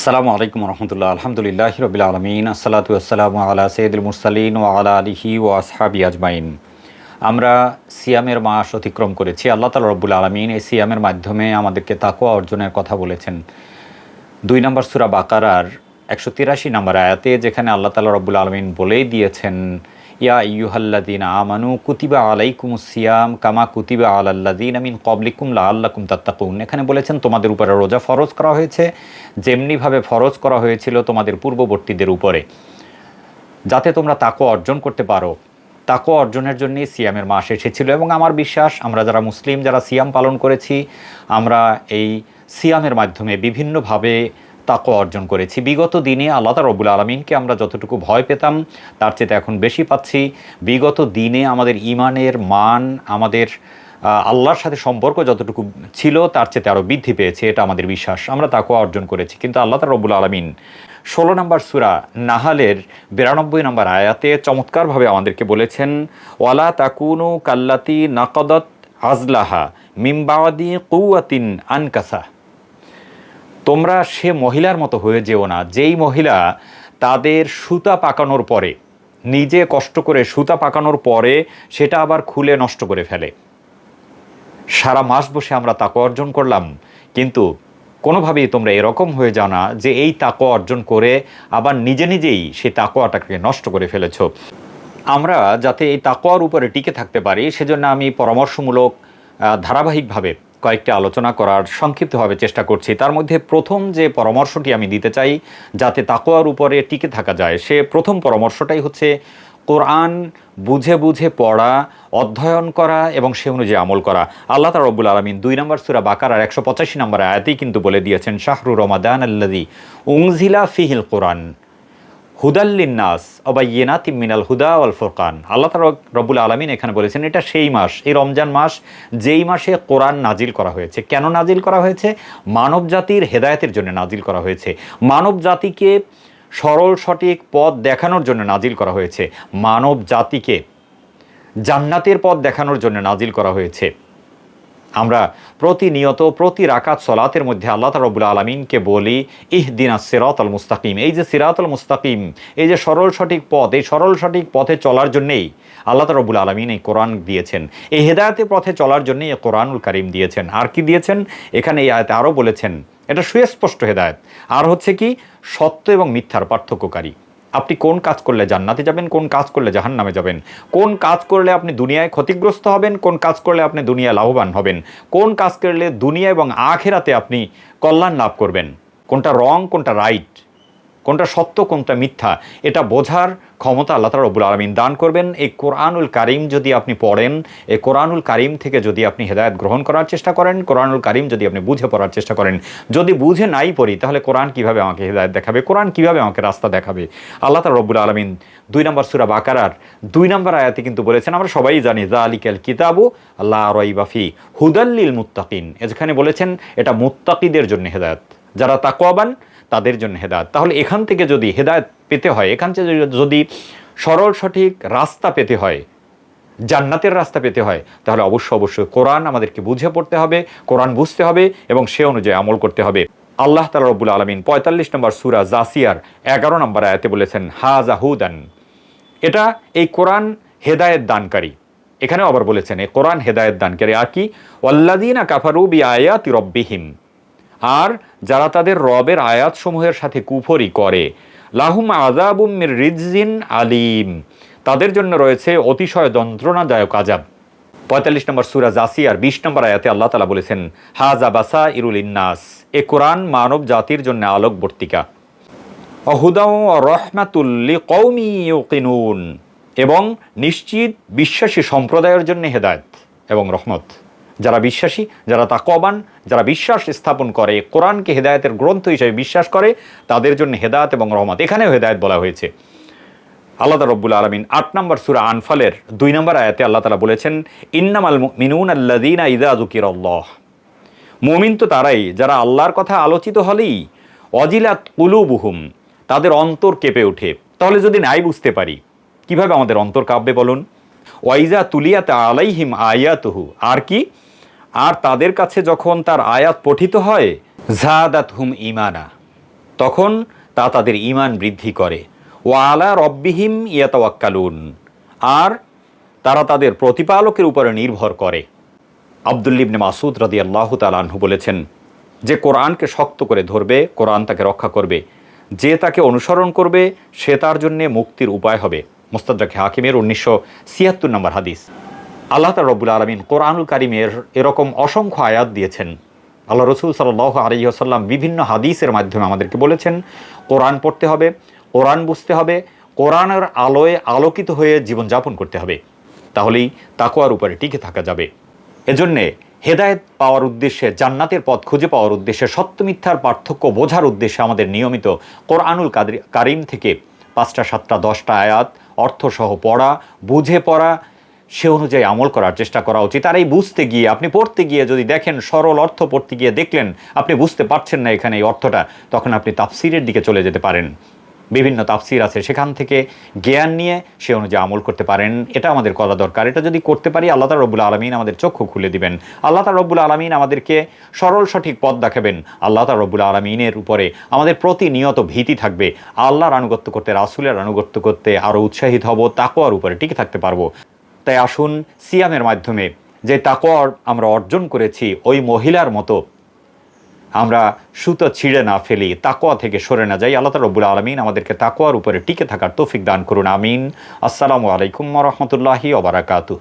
আসসালামু আলাইকুম রহমতুল্লাহ, আলহামদুলিল্লাহ রবিল আলমিন, আসসালাতু আসসালামু আলা সৈয়দুল মুরসালিন ও আলা আলিহি ও আসহাবি আজমাইন। আমরা সিয়ামের মাস অতিক্রম করেছি। আল্লাহ তালা রব্বুল আলমিন এই সিয়ামের মাধ্যমে আমাদেরকে তাকুয়া অর্জনের কথা বলেছেন। দুই নম্বর সুরা বাকারার একশো তিরাশি নম্বর আয়াতে যেখানে আল্লাহ তালা রব্বুল আলমিন বলেই দিয়েছেন ইয়া ইয়ুহাল্লাদিন আমানু কুতিবা আলাইকুম সিয়াম কামা কুতিবা আলাল্লাদিন আমিন কবলিকুম লা আল্লাকুম তাত্তাকুন। এখানে বলেছেন, তোমাদের উপরে রোজা ফরজ করা হয়েছে, যেমনিভাবে ফরজ করা হয়েছিল তোমাদের পূর্ববর্তীদের উপরে। যাতে তোমরা তাকো অর্জন করতে পারো। তাকো অর্জনের জন্যই সিয়ামের মাস এসেছিল এবং আমার বিশ্বাস, আমরা যারা মুসলিম, যারা সিয়াম পালন করেছি, আমরা এই সিয়ামের মাধ্যমে বিভিন্নভাবে তাকো অর্জন করেছি। বিগত দিনে আল্লাহ রব্বুল আলমিনকে আমরা যতটুকু ভয় পেতাম, তার চেয়ে এখন বেশি পাচ্ছি। বিগত দিনে আমাদের ইমানের মান, আমাদের আল্লাহর সাথে সম্পর্ক যতটুকু ছিল, তার চেয়ে আরও বৃদ্ধি পেয়েছে, এটা আমাদের বিশ্বাস। আমরা তাকো অর্জন করেছি। কিন্তু আল্লাহ রব্বুল আলমিন ষোলো নম্বর সুরা নাহালের বিরানব্বই নম্বর আয়াতে চমৎকারভাবে আমাদেরকে বলেছেন, ওয়ালা তাকুনু কাল্লাতি নাকদত আজলাহা মিমবাওয়াদি কৌয়াতিন আনকাসা। তোমরা সে মহিলার মতো হয়ে যেও না। যেই মহিলা তাদের সুতা পাকানোর পরে, নিজে কষ্ট করে সুতা পাকানোর পরে সেটা আবার খুলে নষ্ট করে ফেলে। সারা মাস বসে আমরা তাকো অর্জন করলাম, কিন্তু কোনোভাবেই তোমরা এরকম হয়ে যাও না যে এই তাকো অর্জন করে আবার নিজে নিজেই সেই তাকোয়াটাকে নষ্ট করে ফেলেছ। আমরা যাতে এই তাকোয়ার উপরে টিকে থাকতে পারি, সেজন্য আমি পরামর্শমূলক ধারাবাহিকভাবে কয়েকটি আলোচনা করার সংক্ষিপ্তভাবে চেষ্টা করছি। তার মধ্যে প্রথম যে পরামর্শটি আমি দিতে চাই, যাতে তাকোয়ার উপরে টিকে থাকা যায়, সে প্রথম পরামর্শটাই হচ্ছে কোরআন বুঝে বুঝে পড়া, অধ্যয়ন করা এবং সে অনুযায়ী আমল করা। আল্লাহ তালা রব্বুল আলমিন দুই নম্বর সুরা বাকার আর একশো পঁচাশি নম্বর আয়াতেই কিন্তু বলে দিয়েছেন, শাহরু রমাদান আল্লাদি উংজিলা ফিহিল কোরআন। হুদাল্লিন নাস অবাইয়েনাতি মিনাল হুদা ওয়াল ফোরকান। আল্লাহ রব্বুল আলমিন এখানে বলেছেন, এটা সেই মাস, এই রমজান মাস, যেই মাসে কোরআন নাজিল করা হয়েছে। কেন নাজিল করা হয়েছে? মানব জাতির হেদায়েতের জন্য নাজিল করা হয়েছে। মানব জাতিকে সরল, সঠিক পথ দেখানোর জন্য নাজিল করা হয়েছে। মানব জাতিকে জান্নাতের পথ দেখানোর জন্য নাজিল করা হয়েছে। আমরা প্রতিনিয়ত প্রতি রাকাত সলাতের মধ্যে আল্লাহ রবুল আলমিনকে বলি ইহ দিন সিরাত আল মুস্তাকিম। এই যে সিরাত আল মুস্তাকিম, এই যে সরল সঠিক পথ, এই সরল সঠিক পথে চলার জন্যেই আল্লাহ রবুল আলমিন এই কোরআন দিয়েছেন। এই হেদায়তের পথে চলার জন্যই কোরআনুল কারিম দিয়েছেন। আর কি দিয়েছেন? এখানে এই আয়তে আরও বলেছেন, এটা সুস্পষ্ট হেদায়ত। আর হচ্ছে কি, সত্য এবং মিথ্যার পার্থক্যকারী। আপনি কোন কাজ করলে জান্নাতে যাবেন, কোন কাজ করলে জাহান নামে যাবেন? কোন কাজ করলে আপনি দুনিয়ায় ক্ষতিগ্রস্ত হবেন, কোন কাজ করলে আপনি দুনিয়ায় লাভবান হবেন? কোন কাজ করলে দুনিয়া এবং আখেরাতে আপনি কল্যাণ লাভ করবেন? কোনটা রং, কোনটা রাইট কোনটা সত্য, কোনটা মিথ্যা, এটা বোঝার ক্ষমতা আল্লাহ তালা রব্বুল আলমিন দান করবেন। এই কোরআনুল কারিম যদি আপনি পড়েন, এই কোরআনুল কারিম থেকে যদি আপনি হেদায়ত গ্রহণ করার চেষ্টা করেন, কোরআনুল কারিম যদি আপনি বুঝে পড়ার চেষ্টা করেন, যদি বুঝে নাই পড়ি, তাহলে কোরআন কীভাবে আমাকে হেদায়ত দেখাবে, কোরআন কীভাবে আমাকে রাস্তা দেখাবে? আল্লাহ তালা রব্বুল আলমিন দুই নম্বর সুরা বাকারার দুই নম্বর আয়াতে কিন্তু বলেছেন, আমরা সবাই জানি জা আলিকাল কিতাবু আল্লাহ রই বাফি হুদাল্লিল মুত্তাকিন এখানে বলেছেন, এটা মুত্তাকিদের জন্য হেদায়ত। যারা তাকওয়াবান তাদের জন্য হেদায়ত। তাহলে এখান থেকে যদি হেদায়ত পেতে হয়, এখান থেকে যদি সরল, সঠিক রাস্তা পেতে হয়, জান্নাতের রাস্তা পেতে হয়, তাহলে অবশ্য অবশ্যই কোরআন আমাদেরকে বুঝে পড়তে হবে, কোরআন বুঝতে হবে এবং সে অনুযায়ী আমল করতে হবে। আল্লাহ তালা রব্বুল আলমিন পঁয়তাল্লিশ নম্বর সুরা জাসিয়ার এগারো নম্বর আয়াতে বলেছেন হাজাহুদান এটা এই কোরআন হেদায়েত দানকারী। এখানেও আবার বলেছেন, এই কোরআন হেদায়েত দানকারী আর কি? ওয়াল্লাদিনা কাফারু বি আয়াতি রব্বিহিম। আর যারা তাদের রবের আয়াতসমূহের সাথে কুফরি করে। লাহুম আজাবুম মির রিজিন আলিম। তাদের জন্য রয়েছে অতিশয় যন্ত্রণাদায়ক আজাব পঁয়তাল্লিশ নম্বর সুরা জাসিয়ার বিশ নম্বর আয়াতে আল্লাহ তালা বলেছেন হাজা বাসা ইরুল ইন্নাস। এ কোরআন মানব জাতির জন্য আলোকবর্তিকা। অহুদাও রহমাতুল্লি কৌমি ইউকিনুন। এবং নিশ্চিত বিশ্বাসী সম্প্রদায়ের জন্য হেদায়ত এবং রহমত। যারা বিশ্বাসী, যারা তাকবান যারা বিশ্বাস স্থাপন করে, কোরআনকে হেদায়তের গ্রন্থ হিসেবে বিশ্বাস করে, তাদের জন্য হেদায়ত এবং রহমত। এখানেও হেদায়ত বলা হয়েছে। আল্লাহ রব্বুল আলমিন আট নম্বর সুরা আনফালের দুই নম্বর আয়াতে আল্লাহ তালা বলেছেন, ইন্নামাল মিনুন আল্লাদিনা ইদা জুকির আল্লাহ মুমিন তো তারাই, যারা আল্লাহর কথা আলোচিত হলেই, অজিলাত কুলুবুহুম তাদের অন্তর কেঁপে ওঠে। তাহলে যদি নাই বুঝতে পারি, কীভাবে আমাদের অন্তর কাঁপবে বলুন? ওয়াইজা তুলিয়াত আলাইহিম আয়াতহু আর কি? আর তাদের কাছে যখন তার আয়াত পঠিত হয় জাদাত হুম ইমানা তখন তা তাদের ইমান বৃদ্ধি করে। ও আলা রব্বিহিম ইয়াতাওয়াক্কালুন, আর তারা তাদের প্রতিপালকের উপরে নির্ভর করে। আবদুল্লিবনে মাসুদ রাদি আল্লাহ তালাহু বলেছেন, যে কোরআনকে শক্ত করে ধরবে, কোরআন তাকে রক্ষা করবে। যে তাকে অনুসরণ করবে, সে তার জন্যে মুক্তির উপায় হবে। মোস্তাদাকে হাকিমের উনিশশো ছিয়াত্তর নম্বর হাদিস। আল্লাহ তার রব্বুল আলমিন কোরআনুল কারিমের এরকম অসংখ্য আয়াত দিয়েছেন। আল্লাহ রসুল সাল্লাহ আলহিহাসাল্লাম বিভিন্ন হাদিসের মাধ্যমে আমাদেরকে বলেছেন, কোরআন পড়তে হবে, কোরআন বুঝতে হবে, কোরআনের আলোয় আলোকিত হয়ে জীবনযাপন করতে হবে। তাহলেই তাকোয়ার উপরে টিকে থাকা যাবে। এজন্যে হেদায়েত পাওয়ার উদ্দেশ্যে, জান্নাতের পথ খুঁজে পাওয়ার উদ্দেশ্যে, সত্য মিথ্যার পার্থক্য বোঝার উদ্দেশ্যে আমাদের নিয়মিত কোরআনুল কারিম থেকে পাঁচটা, সাতটা, দশটা আয়াত অর্থসহ পড়া, বুঝে পড়া সে অনুযায়ী আমল করার চেষ্টা করা উচিত। আর এই বুঝতে গিয়ে, আপনি পড়তে গিয়ে যদি দেখেন সরল অর্থ পড়তে গিয়ে দেখলেন, আপনি বুঝতে পারছেন না এখানে এই অর্থটা, তখন আপনি তাফসিরের দিকে চলে যেতে পারেন। বিভিন্ন তাফসির আছে, সেখান থেকে জ্ঞান নিয়ে সে অনুযায়ী আমল করতে পারেন। এটা আমাদের করা দরকার। এটা যদি করতে পারি, আল্লাহ তালা রব্বুল আলমিন আমাদের চক্ষু খুলে দিবেন। আল্লাহ তালা রব্বুল আলমিন আমাদেরকে সরল সঠিক পথ দেখাবেন। আল্লাহ তালা রব্বুল আলমিনের উপরে আমাদের প্রতিনিয়ত ভীতি থাকবে। আল্লাহর আনুগত্য করতে, রাসুলের আনুগত্য করতে আরও উৎসাহিত হব তাকোয়ার উপরে টিকে থাকতে পারব। তাই আসুন সিয়ামের মাধ্যমে যে তাকর আমরা অর্জন করেছি ওই মহিলার মতো। আমরা সুতো ছিঁড়ে না ফেলি তাকোয়া থেকে সরে না যাই। আল্লাহ রব্বুল আলমিন আমাদেরকে তাকোয়ার উপরে টিকে থাকার তৌফিক দান করুন। আমিন। আসসালামু আলাইকুম রহমতুল্লাহি ওবরাকাতু